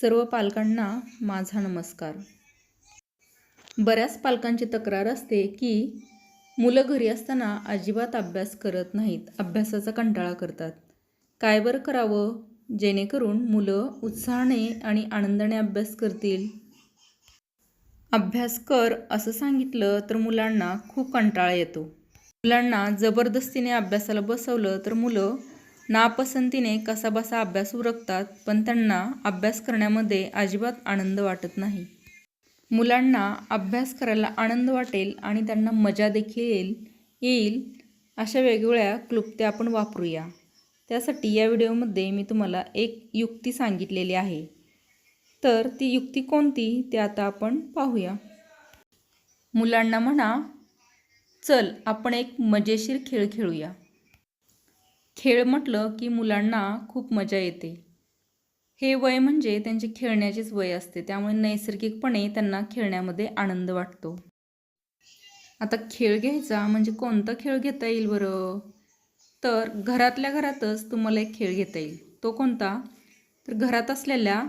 सर्व पालकांना माझा नमस्कार. बऱ्याच पालकांची तक्रार असते की मुलं घरी असताना अजिबात अभ्यास करत नाहीत अभ्यासाचा कंटाळा करतात. काय बरं करावं? जेणेकरून मुलं उत्साहाने आणि आनंदाने अभ्यास करतील. अभ्यास कर असं सांगितलं तर मुलांना खूप कंटाळा येतो. मुलांना जबरदस्तीने अभ्यासाला बसवलं तर मुलं नापसंतीने कसाबसा अभ्यास उरकतात पण त्यांना अभ्यास करण्यामध्ये अजिबात आनंद वाटत नाही. मुलांना अभ्यास करायला आनंद वाटेल आणि त्यांना मजा देखील येईल येईल अशा वेगवेगळ्या क्लुप्त्या आपण वापरूया. त्यासाठी या व्हिडिओमध्ये मी तुम्हाला एक युक्ती सांगितलेली आहे. तर ती युक्ती कोणती? ते आता आपण पाहूया. मुलांना म्हणा चल आपण एक मजेशीर खेळ खेळूया. खेळ म्हटलं की मुलांना खूप मजा येते. हे वय म्हणजे त्यांचे खेळण्याचेच वय असते त्यामुळे नैसर्गिकपणे त्यांना खेळण्यामध्ये आनंद वाटतो. आता खेळ घ्यायचा म्हणजे कोणता खेळ घेता येईल बरं? तर घरातल्या घरातच तुम्हाला एक खेळ घेता येईल. तो कोणता? तर घरात असलेल्या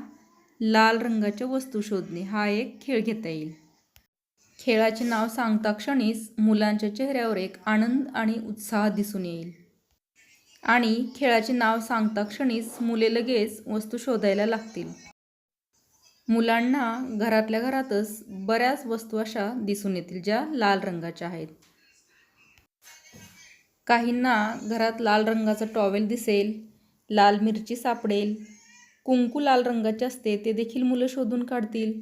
लाल रंगाच्या वस्तू शोधणे हा एक खेळ घेता येईल. खेळाचे नाव सांगता क्षणीच मुलांच्या चेहऱ्यावर एक आनंद आणि उत्साह दिसून येईल. आणि खेळाचे नाव सांगता क्षणीच मुले लगेच वस्तू शोधायला लागतील. मुलांना घरातल्या घरातच बऱ्याच वस्तू अशा दिसून येतील ज्या लाल रंगाच्या आहेत. काहींना घरात लाल रंगाचा टॉवेल दिसेल लाल मिरची सापडेल कुंकू लाल रंगाचे असते ते देखील मुलं शोधून काढतील.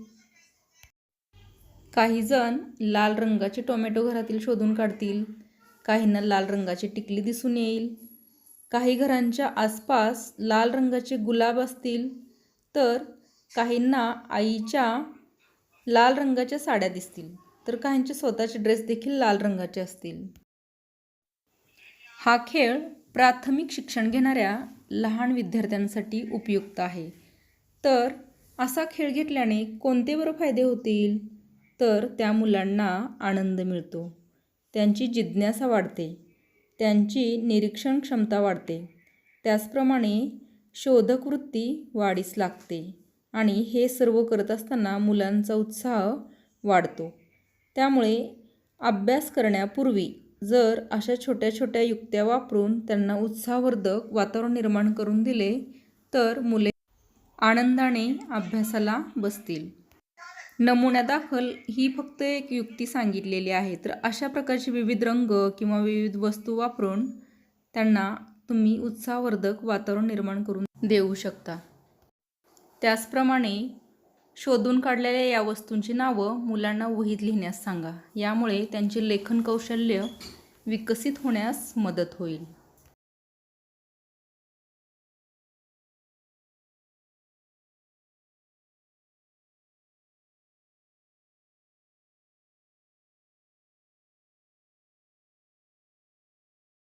काही जण लाल रंगाचे टोमॅटो घरातील शोधून काढतील काहींना लाल रंगाची टिकली दिसून येईल. काही घरांच्या आसपास लाल रंगाचे गुलाब असतील तर काहींना आईच्या लाल रंगाच्या साड्या दिसतील तर काहींचे स्वतःचे ड्रेस देखील लाल रंगाचे असतील. हा खेळ प्राथमिक शिक्षण घेणाऱ्या लहान विद्यार्थ्यांसाठी उपयुक्त आहे. तर असा खेळ घेतल्याने कोणते बरं फायदे होतील? तर त्या मुलांना आनंद मिळतो. त्यांची जिज्ञासा वाढते. त्यांची निरीक्षण क्षमता वाढते. त्याचप्रमाणे शोधकवृत्ती वाढीस लागते आणि हे सर्व करत असताना मुलांचा उत्साह वाढतो. त्यामुळे अभ्यास करण्यापूर्वी जर अशा छोट्या छोट्या युक्त्या वापरून त्यांना उत्साहवर्धक वातावरण निर्माण करून दिले तर मुले आनंदाने अभ्यासाला बसतील. नमुन्यादाखल ही फक्त एक युक्ती सांगितलेली आहे. तर अशा प्रकारचे विविध रंग किंवा विविध वस्तू वापरून त्यांना तुम्ही उत्साहवर्धक वातावरण निर्माण करून देऊ शकता. त्याचप्रमाणे शोधून काढलेल्या या वस्तूंची नावं मुलांना वहीत लिहिण्यास सांगा. यामुळे त्यांचे लेखन कौशल्य विकसित होण्यास मदत होईल.